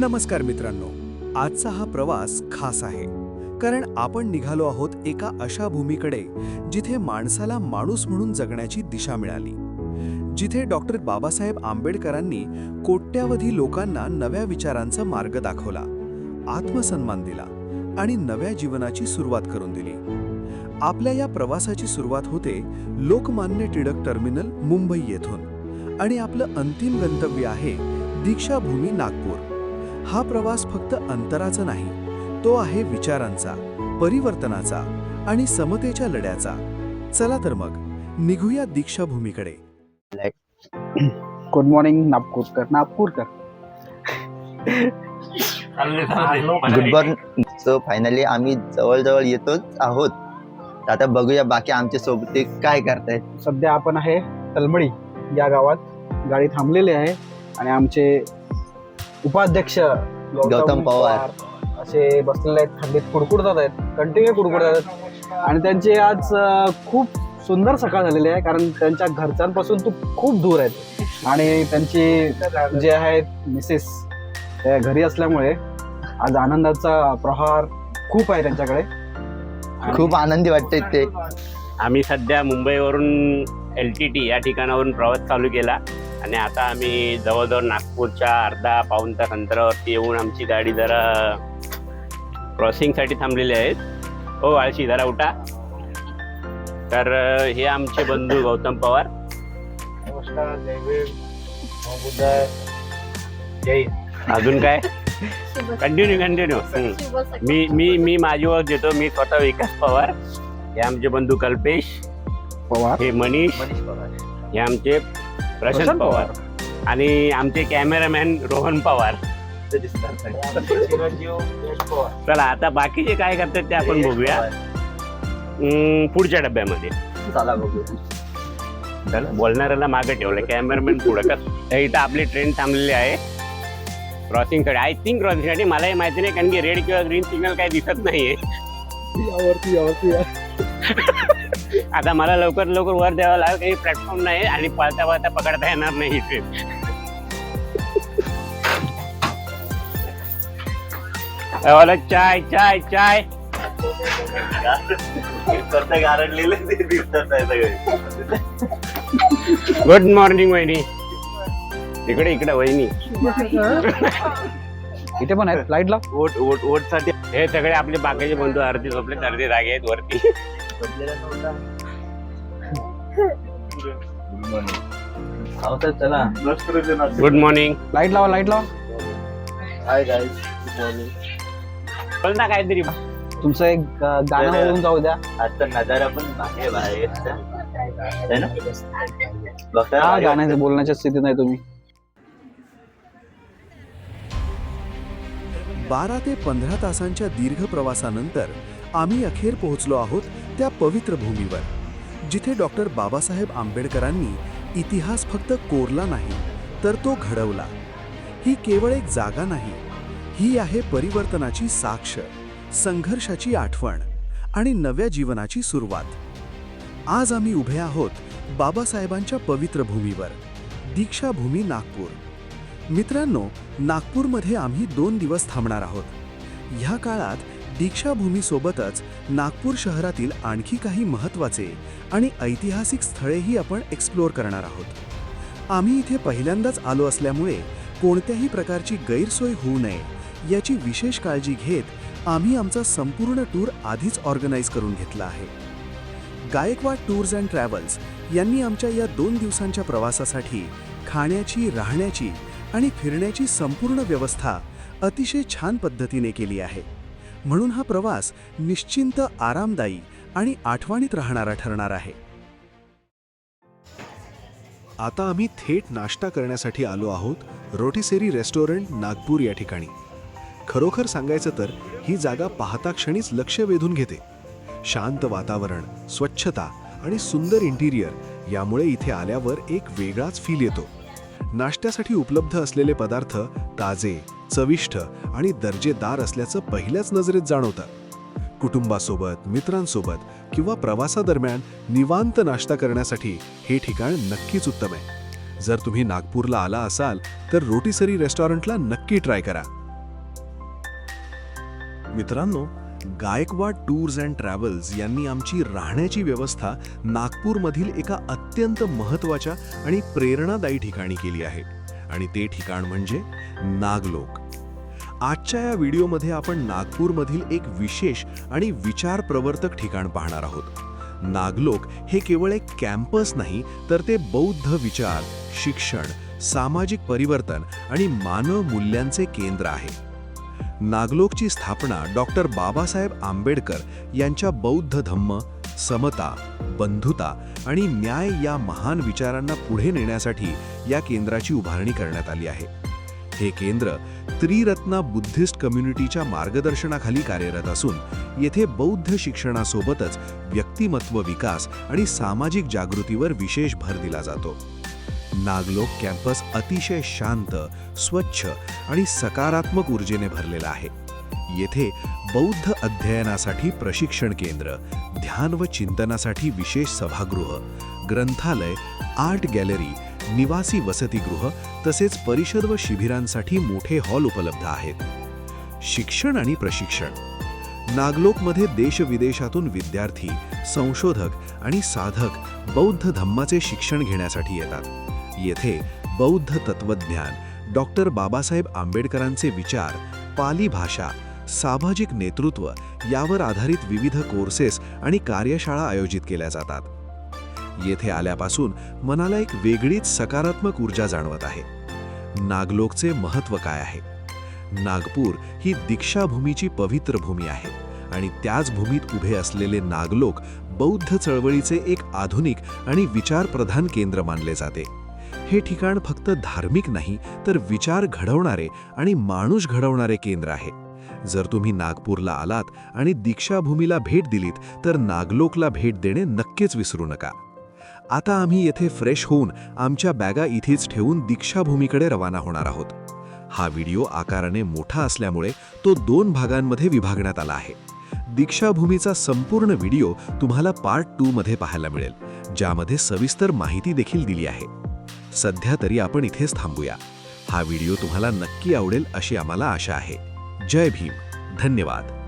नमस्कार मित्रांनो आजचा हा प्रवास खास आहे. कारण आपण निघालो आहोत एका अशा भूमीकडे जिथे माणसाला माणूस म्हणून जगण्याची दिशा मिळाली. जिथे डॉक्टर बाबासाहेब आंबेडकरांनी कोट्यावधी लोकांना नव्या विचारांचा मार्ग दाखवला आत्मसन्मान दिला आणि नव्या जीवनाची सुरुवात करून दिली. आपल्या या प्रवासाची सुरुवात होते लोकमान्य टिळक टर्मिनल मुंबई येथून आणि आपलं अंतिम गंतव्य आहे दीक्षाभूमी नागपूर. हा प्रवास फक्त अंतराचा नाही तो आहे विचारांचा परिवर्तनाचा आणि समतेच्या लढ्याचा. चला तर मग निघूया दीक्षाभूमीकडे. गुड मॉर्निंग नागपूरकर नागपूरकर गुड मॉर्निंग सो फायनली आम्ही जवळजवळ येतोच आहोत. आता बघूया बाकी आमच्यासोबत ते काय करतायत. सध्या आपण आहे तलमडी या गावात. गाडी थांबलेली आहे आणि आमचे उपाध्यक्ष गौतम पवार. असे बसलेले आहेत थंडीत कुडकुडतात आहेत कंटिन्यू कुडकुडतात आहेत. आणि त्यांचे आज खूप सुंदर सकाळ झालेली आहे कारण त्यांच्या घरच्यांपासून तो खूप दूर आहेत. आणि त्यांची जे आहेत मिसेस त्या घरी असल्यामुळे आज आनंदाचा प्रहार खूप आहे त्यांच्याकडे. खूप आनंदी वाटते ते. आम्ही सध्या मुंबईवरून एल टी टी या ठिकाणावरून प्रवास चालू केला. आणि आता आम्ही जवळजवळ नागपूरच्या अर्धा पाऊण तास अंतरावरती येऊन आमची गाडी जरा क्रॉसिंगसाठी थांबलेली आहेत हो आळशी जरा उठा. तर हे आमचे बंधू गौतम पवार. अजून काय? कंटिन्यू कंटिन्यू मी मी मी माझी ओळख देतो. मी स्वतः विकास पवार. हे आमचे बंधू कल्पेश. पवार. हे मनीष. हे आमचे प्रशांत पवार. आणि आमचे कॅमेरामॅन रोहन पवार. चला आता बाकीचे काय करतात ते आपण बघूया. पुढच्या डब्यामध्ये. चला बघू चला बोलणाऱ्याला मागे ठेवलं कॅमेरामॅन पुढं का तर इथं आपली ट्रेन थांबलेली आहे. क्रॉसिंगसाठी आय थिंक क्रॉसिंगसाठी. मलाही माहिती नाही कारण की रेड किंवा ग्रीन सिग्नल काही दिसत नाहीये. यावरती यावरती या. आता मला लवकर लवकर वर द्यावं लागेल काही प्लॅटफॉर्म नाही आणि पळता पळता पकडता येणार नाही ही ट्रेन अहो, चाय चाय. चाय गुड मॉर्निंग वहिनी. इकडे इकडे वहिनी. इथे पण आहेत लाइट लाव वोट वोट वोटसाठी हे सगळे आपले बाकीचे बंधू अर्धी झोपले अर्धे जागे आहेत वरती. चला. गुड मॉर्निंग लाइट लावा लाइट लावा. हाय गाईज बोल ना काहीतरी. तुमचं एक गाणं बोलून जाऊ द्या. आता नजारा पण आहे बाहेरचा है ना? बघता हा बाहेर? गाण्याचं बोलण्याच्या स्थितीत नाही तुम्ही. बारा ते पंधरा तासांच्या दीर्घ प्रवासानंतर आम्ही अखेर पोहोचलो आहोत त्या पवित्र भूमीवर जिथे डॉक्टर बाबासाहेब आंबेडकरांनी इतिहास फक्त कोरला नाही तर तो घडवला. ही केवळ एक जागा नाही ही आहे परिवर्तनाची साक्ष संघर्षाची आठवण आणि नव्या जीवनाची सुरुवात. आज आम्ही उभे आहोत बाबासाहेबांच्या पवित्र भूमीवर दीक्षाभूमी नागपूर. मित्रांनो नागपूरमध्ये आम्ही दोन दिवस थांबणार आहोत. ह्या काळात दीक्षाभूमीसोबतच नागपूर शहरातील आणखी काही महत्त्वाचे आणि ऐतिहासिक स्थळेही आपण एक्सप्लोअर करणार आहोत. आम्ही इथे पहिल्यांदाच आलो असल्यामुळे कोणत्याही प्रकारची गैरसोय होऊ नये याची विशेष काळजी घेत आम्ही आमचा संपूर्ण टूर आधीच ऑर्गनाईज करून घेतला आहे. गायकवाड टूर्स अँड ट्रॅव्हल्स यांनी आमच्या या दोन दिवसांच्या प्रवासासाठी खाण्याची राहण्याची आणि फिरण्याची संपूर्ण व्यवस्था अतिशय छान पद्धतीने केली आहे. म्हणून हा प्रवास निश्चिंत आरामदायी आणि आठवणीत राहणारा ठरणार आहे. आता आम्ही थेट नाश्ता करण्यासाठी आलो आहोत रोटीसेरी रेस्टॉरंट नागपूर या ठिकाणी. खरोखर सांगायचं तर ही जागा पाहता क्षणीच लक्ष वेधून घेते. शांत वातावरण स्वच्छता आणि सुंदर इंटिरियर यामुळे इथे आल्यावर एक वेगळाच फील येतो. नाश्त्यासाठी उपलब्ध असलेले पदार्थ ताजे चविष्ट आणि दर्जेदार असल्याचं पहिल्याच नजरेत जाणवतं. कुटुंबासोबत मित्रांसोबत किंवा प्रवासादरम्यान निवांत नाश्ता करण्यासाठी हे ठिकाण नक्कीच उत्तम आहे. जर तुम्ही नागपूरला आला असाल तर रोटीसरी रेस्टॉरंटला नक्की ट्राय करा. मित्रांनो गायकवाड टूर्स अँड ट्रॅव्हल्स यांनी आमची राहण्याची व्यवस्था नागपूरमधील एका अत्यंत महत्त्वाच्या आणि प्रेरणादायी ठिकाणी केली आहे. आणि ते ठिकाण म्हणजे नागलोक. आजच्या या व्हिडिओमध्ये आपण नागपूरमधील एक विशेष आणि विचार प्रवर्तक ठिकाण पाहणार आहोत. नागलोक हे केवळ एक कॅम्पस नाही तर ते बौद्ध विचार शिक्षण सामाजिक परिवर्तन आणि मानव मूल्यांचे केंद्र आहे. नागलोकची स्थापना डॉक्टर बाबासाहेब आंबेडकर यांच्या बौद्ध धम्म समता बंधुता आणि न्याय या महान विचारांना पुढे नेण्यासाठी या केंद्राची उभारणी करण्यात आली आहे. हे केंद्र त्रिरत्ना बुद्धिस्ट कम्युनिटीच्या मार्गदर्शनाखाली कार्यरत असून येथे बौद्ध शिक्षणासोबतच व्यक्तिमत्व विकास आणि सामाजिक जागृतीवर विशेष भर दिला जातो. नागलोक कॅम्पस अतिशय शांत स्वच्छ आणि सकारात्मक ऊर्जेने भरलेला आहे. येथे बौद्ध अध्ययनासाठी प्रशिक्षण केंद्र ध्यान व चिंतनासाठी विशेष सभागृह ग्रंथालय आर्ट गॅलरी निवासी वसतिगृह तसेच परिषद व शिबिरांसाठी मोठे हॉल उपलब्ध आहेत. शिक्षण आणि प्रशिक्षण. नागलोकमध्ये देशविदेशातून विद्यार्थी संशोधक आणि साधक बौद्ध धम्माचे शिक्षण घेण्यासाठी येतात. येथे बौद्ध तत्वज्ञान डॉक्टर बाबासाहेब आंबेडकरांचे विचार पाली भाषा सामाजिक नेतृत्व यावर आधारित विविध कोर्सेस आणि कार्यशाळा आयोजित केल्या जातात. येथे आल्यापासून मनाला एक वेगळीच सकारात्मक ऊर्जा जाणवत आहे. नागलोकचे महत्त्व काय आहे? नागपूर ही दीक्षाभूमीची पवित्र भूमी आहे आणि त्याच भूमीत उभे असलेले नागलोक बौद्ध चळवळीचे एक आधुनिक आणि विचारप्रधान केंद्र मानले जाते. हे ठिकाण फक्त धार्मिक नाही तर विचार घडवणारे आणि माणूस घडवणारे केंद्र आहे. जर तुम्ही नागपूरला आलात आणि दीक्षाभूमीला भेट दिलीत तर नागलोकला भेट देणे नक्कीच विसरू नका. आता आम्ही येथे फ्रेश होऊन आमच्या बॅगा इथेच ठेवून दीक्षाभूमीकडे रवाना होणार आहोत. हा व्हिडिओ आकाराने मोठा असल्यामुळे तो दोन भागांमध्ये विभागण्यात आला आहे. दीक्षाभूमीचा संपूर्ण व्हिडिओ तुम्हाला पार्ट टू मध्ये पाहायला मिळेल ज्यामध्ये सविस्तर माहिती देखील दिली आहे. सध्या तरी आपण इथेच थांबूया. हा व्हिडिओ तुम्हाला नक्की आवडेल अशी आम्हाला आशा आहे. जय भीम. धन्यवाद.